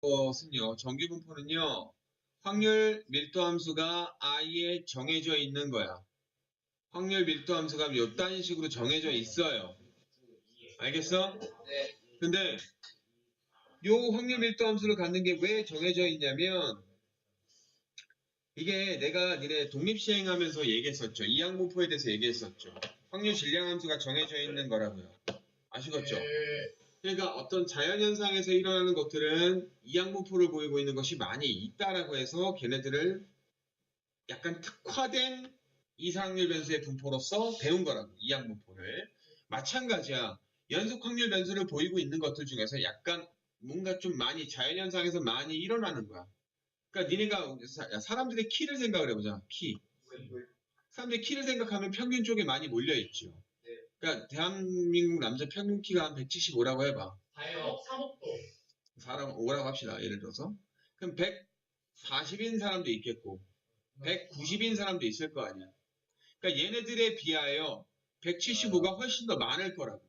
것은요, 정규분포는요, 확률 밀도 함수가 i에 정해져 있는 거야. 확률 밀도 함수가 이딴 식으로 정해져 있어요. 알겠어? 네. 근데 요 확률 밀도 함수를 갖는 게 왜 정해져 있냐면 이게 내가 니네 독립시행하면서 얘기했었죠. 이항분포에 대해서 얘기했었죠. 확률 질량 함수가 정해져 있는 거라고요. 아시겠죠? 네. 그러니까 어떤 자연현상에서 일어나는 것들은 이항분포를 보이고 있는 것이 많이 있다라고 해서 걔네들을 약간 특화된 이상확률 변수의 분포로서 배운 거라고 이항분포를. 마찬가지야. 연속 확률 변수를 보이고 있는 것들 중에서 약간 뭔가 좀 많이 자연현상에서 많이 일어나는 거야. 그러니까 니네가 사- 사람들의 키를 생각을 해보자. 키. 사람들이 키를 생각하면 평균 쪽에 많이 몰려있죠. 네. 그러니까 대한민국 남자 평균 키가 한 175라고 해봐 다요. 사목도. 사람 5라고 합시다. 예를 들어서. 그럼 140인 사람도 있겠고, 190인 사람도 있을 거 아니야. 그러니까 얘네들에 비하여 175가 훨씬 더 많을 거라고.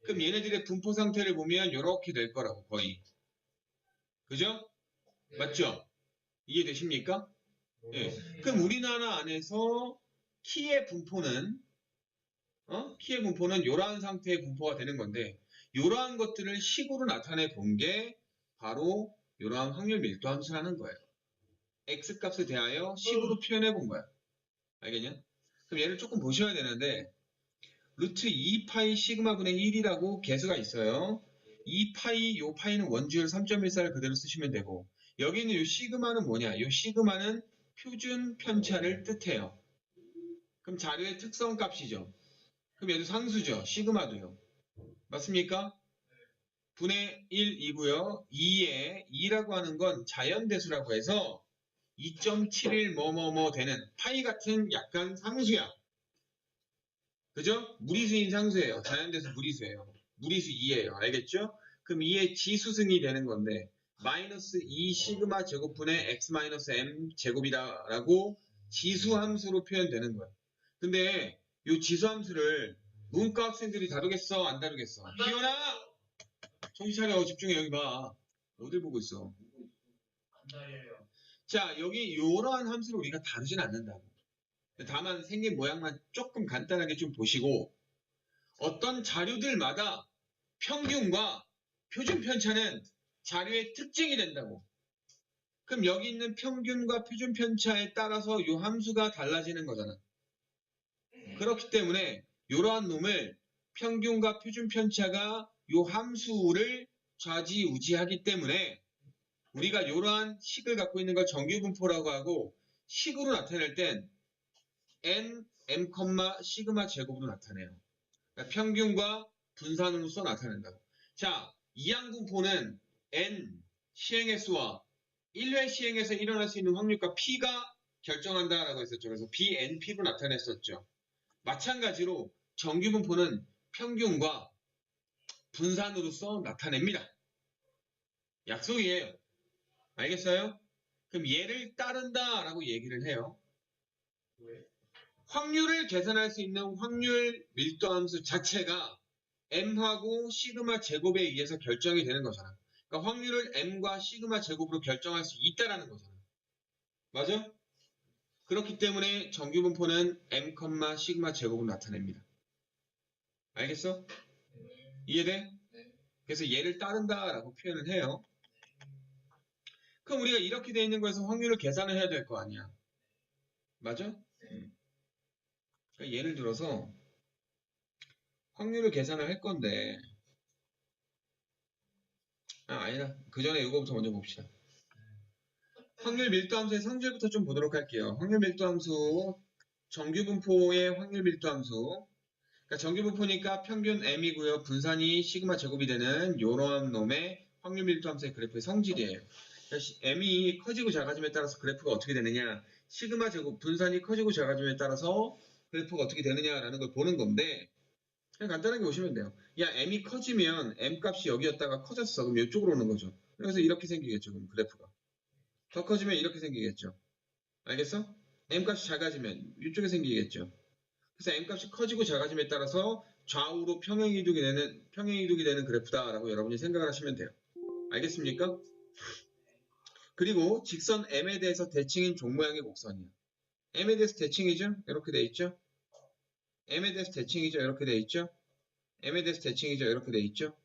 그럼 얘네들의 분포 상태를 보면 이렇게 될 거라고, 거의. 그죠? 네. 맞죠? 이해되십니까? 예. 그럼 우리나라 안에서 키의 분포는 어? 키의 분포는 이러한 상태의 분포가 되는 건데 이러한 것들을 식으로 나타내 본 게 바로 이러한 확률 밀도 함수라는 거예요. x 값에 대하여 식으로 표현해 본 거야. 알겠냐? 그럼 얘를 조금 보셔야 되는데 루트 2파이 시그마 분의 1이라고 개수가 있어요. 2파이 요 파이는 원주율 3.14를 그대로 쓰시면 되고 여기는 요 시그마는 뭐냐? 요 시그마는 표준 편차를 뜻해요. 그럼 자료의 특성 값이죠. 그럼 얘도 상수죠. 시그마도요. 맞습니까? 분의 1이고요. 2에 2라고 하는 건 자연대수라고 해서 2.71 뭐뭐뭐 되는 파이 같은 약간 상수야. 그죠? 무리수인 상수예요. 자연대수 무리수예요. 무리수 2예요. 알겠죠? 그럼 2의 지수승이 되는 건데 마이너스 2 시그마 제곱분의 x 마이너스 m 제곱이다라고 지수 함수로 표현되는 거야. 근데 이 지수 함수를 문과 학생들이 다루겠어? 안 다루겠어? 안 다루- 희연아! 정신 차려. 집중해. 여기 봐. 어딜 보고 있어? 안달이에요. 자, 여기 이러한 함수를 우리가 다루진 않는다고. 다만 생긴 모양만 조금 간단하게 좀 보시고 어떤 자료들마다 평균과 표준 편차는 자료의 특징이 된다고. 그럼 여기 있는 평균과 표준 편차에 따라서 이 함수가 달라지는 거잖아. 그렇기 때문에 이러한 놈을 평균과 표준 편차가 이 함수를 좌지우지하기 때문에 우리가 이러한 식을 갖고 있는 걸 정규분포라고 하고 식으로 나타낼 땐 n, m, 시그마 제곱으로 나타내요. 그러니까 평균과 분산으로서 나타낸다고. 자, 이항분포는 n 시행의 수와 1회 시행에서 일어날 수 있는 확률과 p가 결정한다라고 했었죠. 그래서 bnp로 나타냈었죠. 마찬가지로 정규분포는 평균과 분산으로서 나타냅니다. 약속이에요. 알겠어요? 그럼 얘를 따른다 라고 얘기를 해요. 왜? 확률을 계산할 수 있는 확률 밀도 함수 자체가 m하고 시그마 제곱에 의해서 결정이 되는 거잖아. 그러니까 확률을 m과 시그마 제곱으로 결정할 수 있다라는 거잖아. 맞아? 그렇기 때문에 정규분포는 m, 시그마 제곱으로 나타냅니다. 알겠어? 이해돼? 네. 그래서 얘를 따른다 라고 표현을 해요. 그럼 우리가 이렇게 돼 있는 거에서 확률을 계산을 해야 될 거 아니야. 맞아? 음. 그러니까 예를 들어서 확률을 계산을 할 건데 아 아니다. 그 전에 이거부터 먼저 봅시다. 확률 밀도 함수의 성질부터 좀 보도록 할게요. 확률 밀도 함수 정규 분포의 확률 밀도 함수 그러니까 정규 분포니까 평균 m이고요. 분산이 시그마 제곱이 되는 요런 놈의 확률 밀도 함수의 그래프의 성질이에요. 그러니까 시- m이 커지고 작아짐에 따라서 그래프가 어떻게 되느냐 시그마 제곱 분산이 커지고 작아짐에 따라서 그래프가 어떻게 되느냐라는 걸 보는 건데 그냥 간단하게 보시면 돼요. 야 m이 커지면 m 값이 여기였다가 커졌어. 그럼 이쪽으로 오는 거죠. 그래서 이렇게 생기겠죠. 그럼 그래프가 더 커지면 이렇게 생기겠죠. 알겠어? m 값이 작아지면 이쪽에 생기겠죠. 그래서 m 값이 커지고 작아짐에 따라서 좌우로 평행 이동이 되는 평행 이동이 되는 그래프다라고 여러분이 생각을 하시면 돼요. 알겠습니까? 그리고 직선 M에 대해서 대칭인 종 모양의 곡선이야. M에 대해서 대칭이죠? 이렇게 돼 있죠? M에 대해서 대칭이죠? 이렇게 돼 있죠? M에 대해서 대칭이죠? 이렇게 돼 있죠?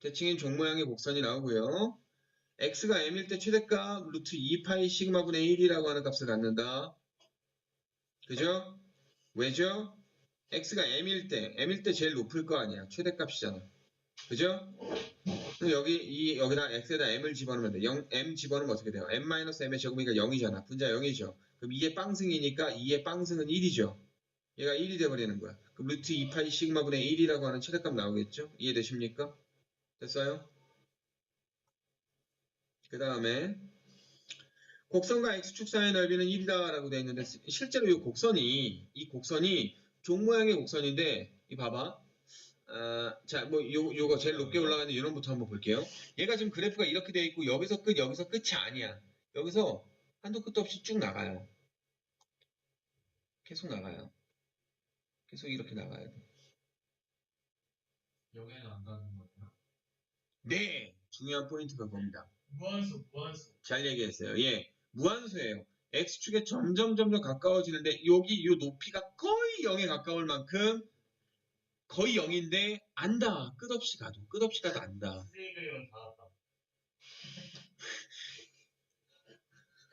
대칭인 종 모양의 곡선이 나오고요. X가 m일 때 최대값 루트 2파이 시그마분의 1이라고 하는 값을 갖는다. 그죠? 왜죠? x가 m일 때, m일 때 제일 높을 거 아니야. 최대값이잖아. 그죠? 여기, 이, 여기다 x에다 m을 집어넣으면 돼. 0, m 집어넣으면 어떻게 돼요? m-m의 제곱이니까 0이잖아. 분자 0이죠. 그럼 이게 빵승이니까 2의 빵승은 1이죠. 얘가 1이 돼버리는 거야. 그럼 루트 2파이 시그마분의 1이라고 하는 최대값 나오겠죠? 이해되십니까? 됐어요? 그 다음에 곡선과 x축 사이의 넓이는 1이다 라고 되어 있는데 시- 실제로 이 곡선이 이 곡선이 종 모양의 곡선인데 이 봐봐 아, 자, 뭐 요, 요거 제일 높게 올라가는 이론부터 한번 볼게요. 얘가 지금 그래프가 이렇게 되어 있고 여기서 끝 여기서 끝이 아니야. 여기서 한도 끝도 없이 쭉 나가요. 계속 나가요. 계속 이렇게 나가야 돼. 여기는 안 가는 거예요. 네, 중요한 포인트가 겁니다. 무한수, 무한수. 잘 얘기했어요. 예, 무한수예요. x축에 점점 점점 가까워지는데 여기 이 높이가 거의 0에 가까울 만큼 거의 0인데 안다. 끝없이 가도 끝없이 가도 안다.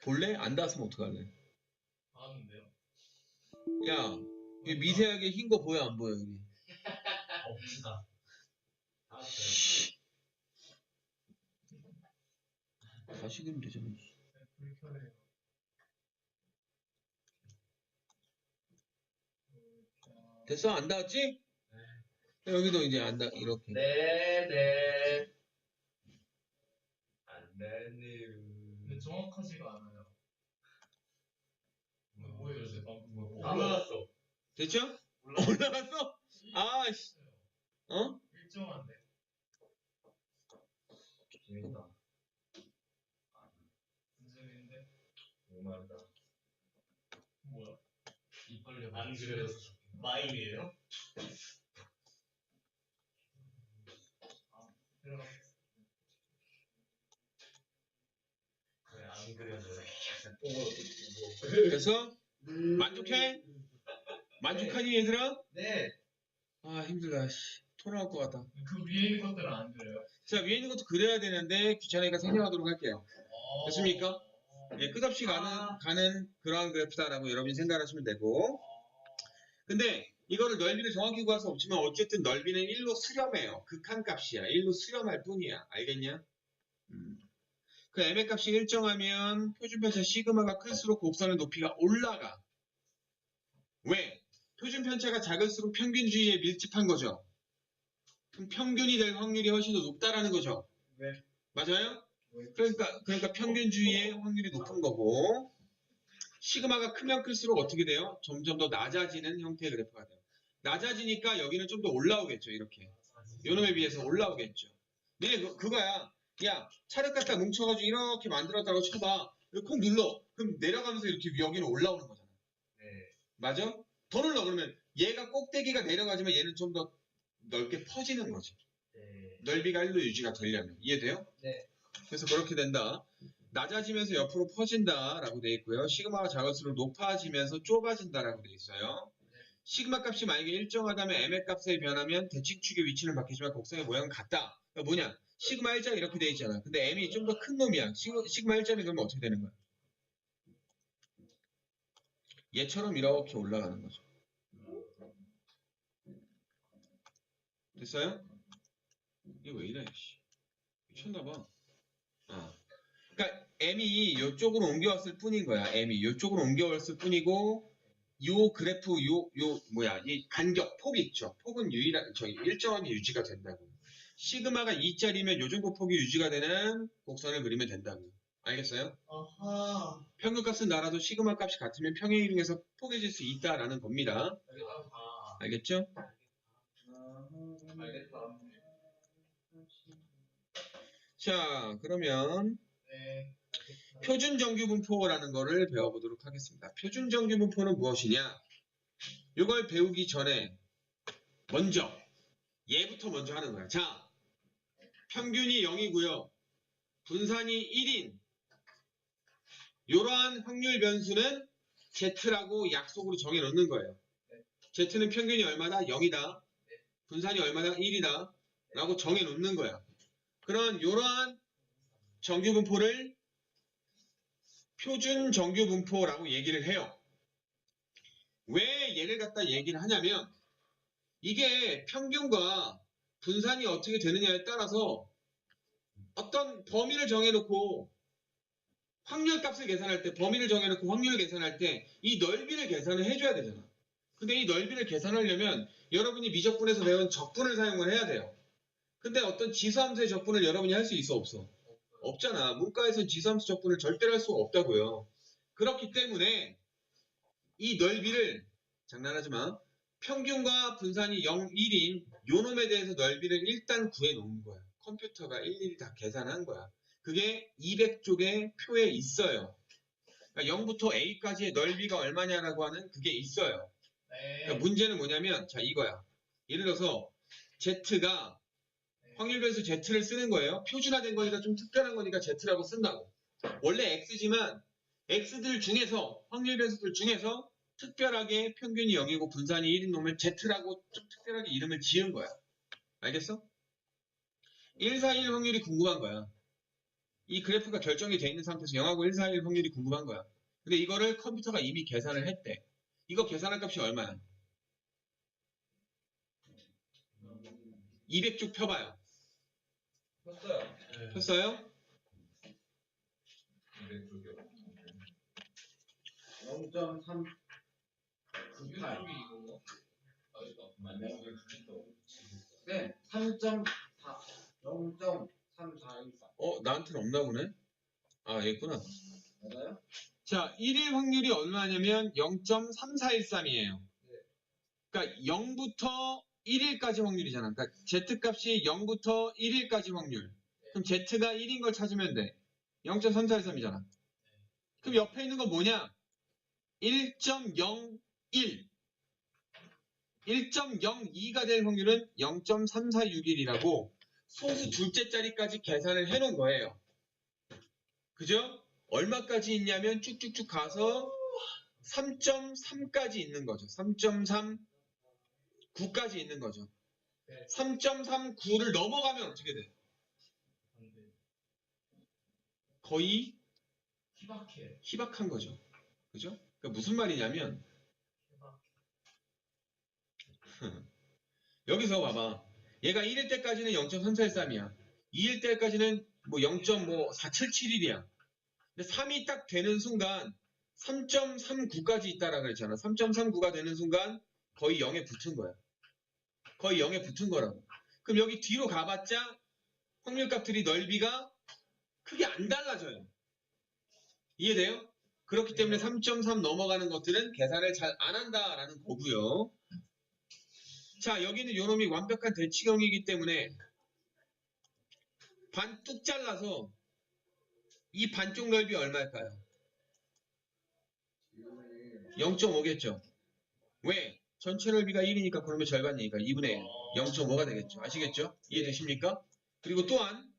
볼래? 안 닿았으면 어떡할래? 다 왔는데요? 야, 이 미세하게 흰 거 보여 안 보여 여기? 없다. 다. 다시 그리면 되잖아. 불편해요. 됐어? 안 닿았지? 여기도 이제 안 닿, 이렇게. 네, 네. 안. 근데 정확하지가 않아요. 이거 뭐예요, 제 방금 뭐? 올라갔어. 됐죠? 올라갔어? 아, 씨. 어? 일정한데. 재밌다. 문제인데 목마르다. 뭐야? 안 그려서 마임이에요? 뽕으로 됐어? 만족해? 만족하니 얘들아? 네. 아 힘들다. 씨. 토 나올 것 같다. 그 위에 있는 것들은 안 그려요. 자 위에 있는 것도 그려야 되는데 귀찮으니까 생략하도록 할게요. 됐습니까? 예, 끝없이 가는 아. 가는 그러한 그래프다라고 여러분이 생각하시면 되고. 근데 이거를 넓이를 정확히 구할 수 없지만 어쨌든 넓이는 1로 수렴해요. 극한값이야. 1로 수렴할 뿐이야. 알겠냐? 음. 그 m의 값이 일정하면 표준편차 시그마가 클수록 곡선의 높이가 올라가. 왜? 표준편차가 작을수록 평균주의에 밀집한 거죠. 그럼 평균이 될 확률이 훨씬 더 높다라는 거죠. 네. 맞아요? 그러니까 그러니까 평균주의의 확률이 높은 거고 시그마가 크면 클수록 어떻게 돼요? 점점 더 낮아지는 형태의 그래프가 돼요. 낮아지니까 여기는 좀 더 올라오겠죠. 이렇게 요놈에 비해서 올라오겠죠. 네 그, 그거야. 야 차를 갖다 뭉쳐가지고 이렇게 만들었다고 쳐봐. 콕 눌러. 그럼 내려가면서 이렇게 여기는 올라오는 거잖아. 네. 맞아? 더 눌러 그러면 얘가 꼭대기가 내려가지만 얘는 좀 더 넓게 퍼지는 거지. 네. 넓이가 1로 유지가 되려면 이해돼요? 네. 그래서 그렇게 된다. 낮아지면서 옆으로 퍼진다 라고 돼 있고요. 시그마가 작을수록 높아지면서 좁아진다 라고 돼 있어요. 시그마 값이 만약에 일정하다면 m의 값에 변하면 대칭축의 위치는 바뀌지만 곡선의 모양은 같다. 그러니까 뭐냐? 시그마 1자가 이렇게 돼 있잖아. 근데 m이 좀 더 큰 놈이야. 시그, 시그마 1자는 그러면 어떻게 되는 거야? 얘처럼 이렇게 올라가는 거죠. 됐어요? 이게 왜 이래? 씨. 미쳤나봐. 아. 그러니까 m이 이쪽으로 옮겨왔을 뿐인 거야. m이 이쪽으로 옮겨왔을 뿐이고 요 그래프 요 요 뭐야 이 간격 폭 있죠. 폭은 유일한 저기 일정하게 유지가 된다고. 시그마가 2짜리면 요 정도 폭이 유지가 되는 곡선을 그리면 된다고. 알겠어요? 아하. 평균값은 나라도 시그마 값이 같으면 평행 이동에서 포개질 수 있다라는 겁니다. 아, 알겠죠? 알겠다. 자, 그러면 네. 표준 정규 분포라는 거를 배워보도록 하겠습니다. 표준 정규 분포는 무엇이냐? 이걸 배우기 전에 먼저 얘부터 먼저 하는 거야. 자, 평균이 0이고요. 분산이 1인 이러한 확률 변수는 Z라고 약속으로 정해 놓는 거예요. Z는 평균이 얼마다? 0이다. 분산이 얼마다? 1이다. 라고 정해 놓는 거야. 그런 이러한 정규 분포를 표준 정규 분포라고 얘기를 해요. 왜 얘를 갖다 얘기를 하냐면 이게 평균과 분산이 어떻게 되느냐에 따라서 어떤 범위를 정해놓고 확률 값을 계산할 때 범위를 정해놓고 확률을 계산할 때 이 넓이를 계산을 해줘야 되잖아. 근데 이 넓이를 계산하려면 여러분이 미적분에서 배운 적분을 사용을 해야 돼요. 근데 어떤 지수함수의 적분을 여러분이 할 수 있어 없어? 없잖아. 문과에서 지수함수 적분을 절대로 할 수가 없다고요. 그렇기 때문에 이 넓이를 장난하지 마. 평균과 분산이 0, 1인 요 놈에 대해서 넓이를 일단 구해 놓은 거야. 컴퓨터가 일일이 다 계산한 거야. 그게 200쪽의 표에 있어요. 그러니까 0부터 A까지의 넓이가 얼마냐라고 하는 그게 있어요. 네. 그러니까 문제는 뭐냐면 자 이거야. 예를 들어서 Z가 확률 변수 Z를 쓰는 거예요. 표준화된 거니까 좀 특별한 거니까 Z라고 쓴다고. 원래 X지만 X들 중에서 확률 변수들 중에서 특별하게 평균이 0이고 분산이 1인 놈을 Z라고 좀 특별하게 이름을 지은 거야. 알겠어? 1, 4, 1 확률이 궁금한 거야. 이 그래프가 결정이 돼 있는 상태에서 0하고 1, 4, 1 확률이 궁금한 거야. 근데 이거를 컴퓨터가 이미 계산을 했대. 이거 계산한 값이 얼마야? 200쪽 펴봐요. 컸어요. 폈어요? 0.3 유튜브 이거 뭐? 아, 이거. 맞네. 네, 3.4 0.3414 어, 나한테는 없나 보네? 아, 얘 있구나. 맞아요? 자, 1일 확률이 얼마냐면 0.3413이에요. 그러니까 0부터 1일까지 확률이잖아. 그러니까 Z값이 0부터 1일까지 확률. 그럼 Z가 1인 걸 찾으면 돼. 0.3413이잖아. 그럼 옆에 있는 건 뭐냐? 1.01. 1.02가 될 확률은 0.3461이라고 소수 둘째 자리까지 계산을 해 놓은 거예요. 그죠? 얼마까지 있냐면 쭉쭉쭉 가서 3.3까지 있는 거죠. 3.3, 9까지 있는 거죠. 네. 3.39를 넘어가면 어떻게 돼? 안 돼. 거의 희박해. 희박한 거죠. 그죠? 그러니까 무슨 말이냐면. 여기서 봐봐. 얘가 1일 때까지는 0.3413이야. 2일 때까지는 뭐 0.477이야. 근데 3이 딱 되는 순간 3.39까지 있다라 그랬잖아. 3.39가 되는 순간 거의 0에 붙은 거야. 거의 0에 붙은 거라고. 그럼 여기 뒤로 가봤자 확률값들이 넓이가 크게 안 달라져요. 이해돼요? 그렇기 때문에 3.3 넘어가는 것들은 계산을 잘 안 한다라는 거고요. 자, 여기는 요놈이 완벽한 대칭형이기 때문에 반 뚝 잘라서 이 반쪽 넓이 얼마일까요? 0.5겠죠. 왜? 전체 넓이가 1이니까 그러면 절반이니까 2분의 1. 0.5가 되겠죠. 아시겠죠? 이해되십니까? 그리고 또한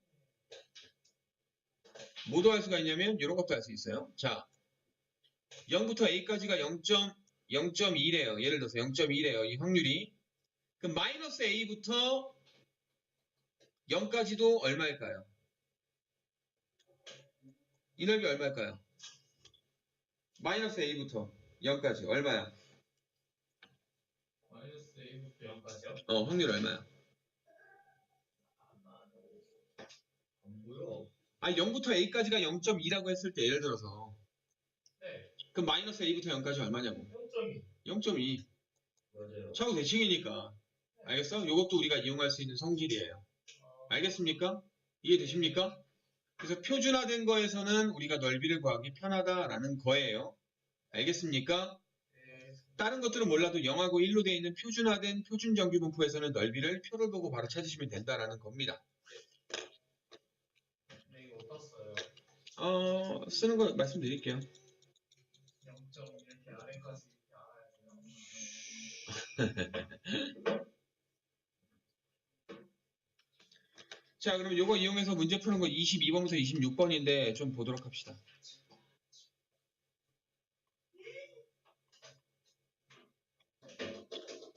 뭐도 할 수가 있냐면 이런 것도 할 수 있어요. 자, 0부터 A까지가 0.0.1이에요. 예를 들어서 0.1이에요. 이 확률이. 그럼 마이너스 A부터 0까지도 얼마일까요? 이 넓이 얼마일까요? 마이너스 A부터 0까지 얼마야? 마이너스 A부터 0까지요? 어, 확률 얼마야? 아, 0부터 A까지가 0.2라고 했을 때 예를 들어서 네. 그럼 마이너스 A부터 0까지 얼마냐고? 0.2. 0.2. 맞아요. 차후 대칭이니까. 알겠어? 이것도 우리가 이용할 수 있는 성질이에요. 알겠습니까? 이해되십니까? 그래서 표준화된 거에서는 우리가 넓이를 구하기 편하다라는 거예요. 알겠습니까? 네. 다른 것들은 몰라도 0하고 1로 되어 있는 표준화된 표준 정규 분포에서는 넓이를 표를 보고 바로 찾으시면 된다라는 겁니다. 근데 이거 어떻어요? 어, 쓰는 거 말씀드릴게요. 0. 이렇게 아래까지. 자, 그럼 이거 이용해서 문제 푸는 거 22번부터 26번인데 좀 보도록 합시다.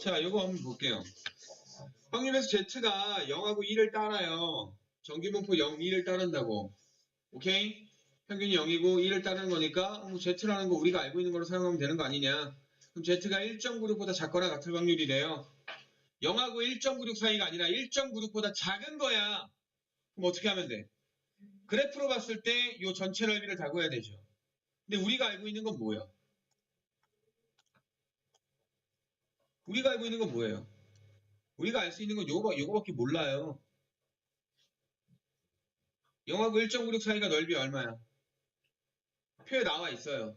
자, 이거 한번 볼게요. 확률에서 Z가 0하고 2를 따라요. 정기분포 0, 2를 따른다고. 오케이? 평균이 0이고 2를 따르는 거니까 뭐 Z라는 거 우리가 알고 있는 걸로 사용하면 되는 거 아니냐. 그럼 Z가 1.96보다 작거나 같을 확률이래요. 0하고 1.96 사이가 아니라 1.96보다 작은 거야. 그럼 어떻게 하면 돼? 그래프로 봤을 때 이 전체 넓이를 다 구해야 되죠. 근데 우리가 알고 있는 건 뭐야? 우리가 알고 있는 건 뭐예요? 우리가 알 수 있는 건 요거, 요거밖에 몰라요. 0하고 1.96 사이가 넓이 얼마야? 표에 나와 있어요.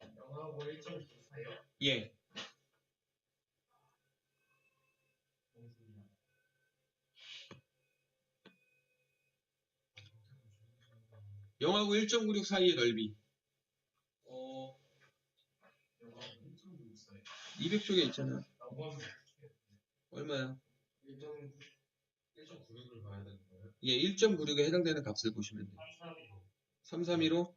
0하고 1.9 사이요? 예. 영하고 1.96 사이의 넓이. 어, 0하고 1.9 사이. 200 쪽에 있잖아. 라고 하면 얼마야? 1.96을 봐야 되는 거예요? 예, 1.96에 해당되는 값을 보시면 돼요. 332로.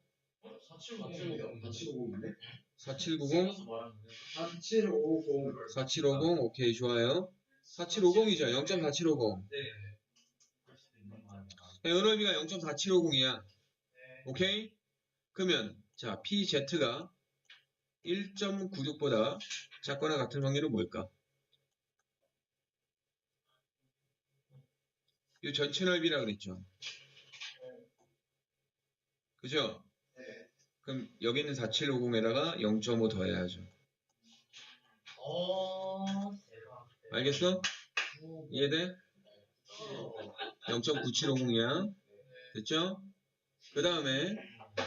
3315, 어? 470인데? 4790, 써서 말하는데. 4750. 4750, 오케이, 좋아요. 4750이죠. 0.4750. 네. 연넓이가 0.4750이야. 네. 오케이? 그러면, 자, PZ가 1.96보다 작거나 같은 확률은 뭘까? 이 전체 넓이라 그랬죠. 그죠? 네. 그럼 여기 있는 4750에다가 0.5 더해야죠. 알겠어? 이해돼? 0.9750이야. 됐죠? 그 다음에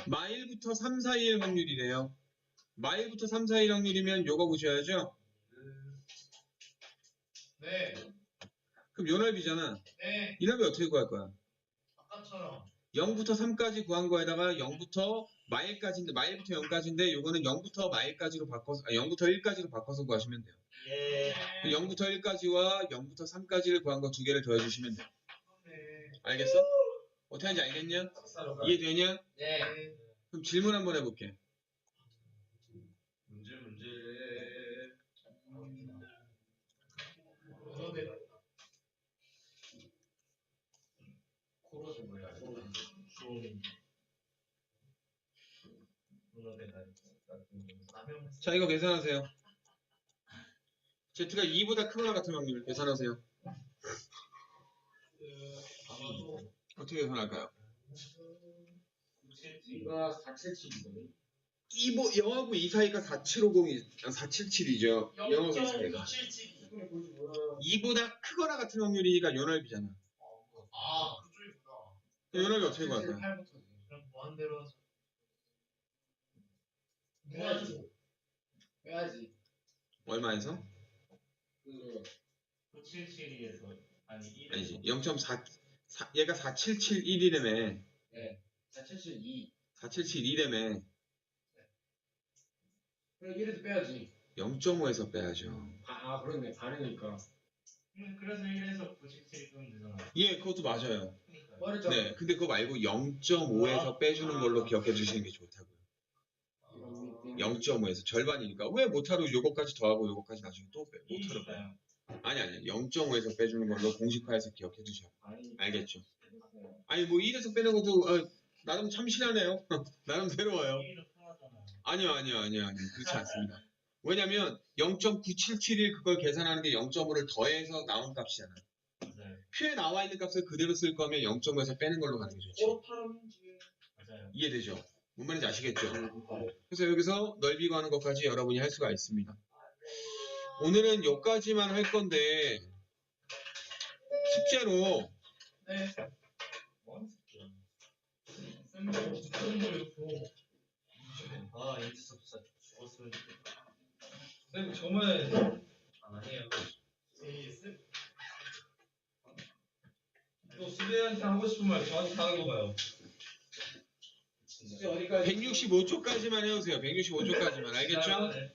마일부터 3, 4일 확률이래요. 마일부터 3, 4일 확률이면 요거 보셔야죠. 네. 그럼 요 넓이잖아. 네. 이 넓이 어떻게 구할 거야? 아까처럼. 0부터 3까지 구한 거에다가 0부터 마일까지인데 마일부터 0까지인데 요거는 0부터 마일까지로 바꿔서 아, 0부터 1까지로 바꿔서 구하시면 돼요. 예. 0부터 1까지와 0부터 3까지를 구한 거 두 개를 더해 주시면 돼요. 네. 알겠어? 어떻게 하는지 알겠냐? 이해되냐? 네. 그럼 질문 한번 해볼게. 문제 문제. 문어대가 있다. 코로스 뭐야? 코로스. 주호민. 문어대가 있다. 남영. 자, 이거 계산하세요. Z가 2보다 크거나 같은 확률 계산하세요. 어떻게 계산할까요? 977. 이거 477이거든. 2보, 0하고 2 사이가 4750이, 477이죠. 0하고 2 사이가. 0.77. 이번에 보지 뭐라. 2보다 크거나 같은 확률이니까 요 넓이잖아. 아. 요 넓이 어떻게 구할까요? 8부터. 그럼 무한대로 해서. 해야지. 해야지. 얼마에서? 그 977에서 아니 1에서 아니지. 0.4, 얘가 4771이라며. 472. 4771이라며. 그럼 1에서 빼야지. 0.5에서 빼야죠. 아, 아 그렇네. 반이니까. 음, 그래서 1에서 97이 끄면 되잖아. 예, 그것도 맞아요. 그러니까. 빠르죠. 네, 근데 그거 말고 0.5에서 빼주는 걸로 기억해 주시는 게 좋다고요. 0.5에서 절반이니까 왜 못하러 요거까지 더하고 요거까지 나중에 또 빼? 못하러 빼. 있어요. 아니 아니 0.5에서 빼주는 걸로 공식화해서 기억해 주셔. 알겠죠? 아니 뭐 1에서 빼는 것도 어, 나름 참신하네요. 나름 새로워요. 1로 통하잖아요. 아니요 아니요 아니요 아니요 그렇지 않습니다. 왜냐면 0.9771 그걸 계산하는 게 0.5를 더해서 나온 값이잖아. 맞아요. 표에 나와 있는 값을 그대로 쓸 거면 0.5에서 빼는 걸로 가는 게 좋죠. 맞아요. 이해되죠? 뭔 말인지 아시겠죠? 네. 그래서 여기서 넓이 구하는 것까지 여러분이 할 수가 있습니다. 오늘은 여기까지만 할 건데 숙제로 네. 뭐아 인트섭 진짜 죽었으면 좋겠다. 쌤 정말 안 해요. 쌤또 수배한테 하고 싶은 말 저한테 하는 거 봐요. 진짜 어디까지? 165초까지만 해오세요. 165초까지만 알겠죠? 네.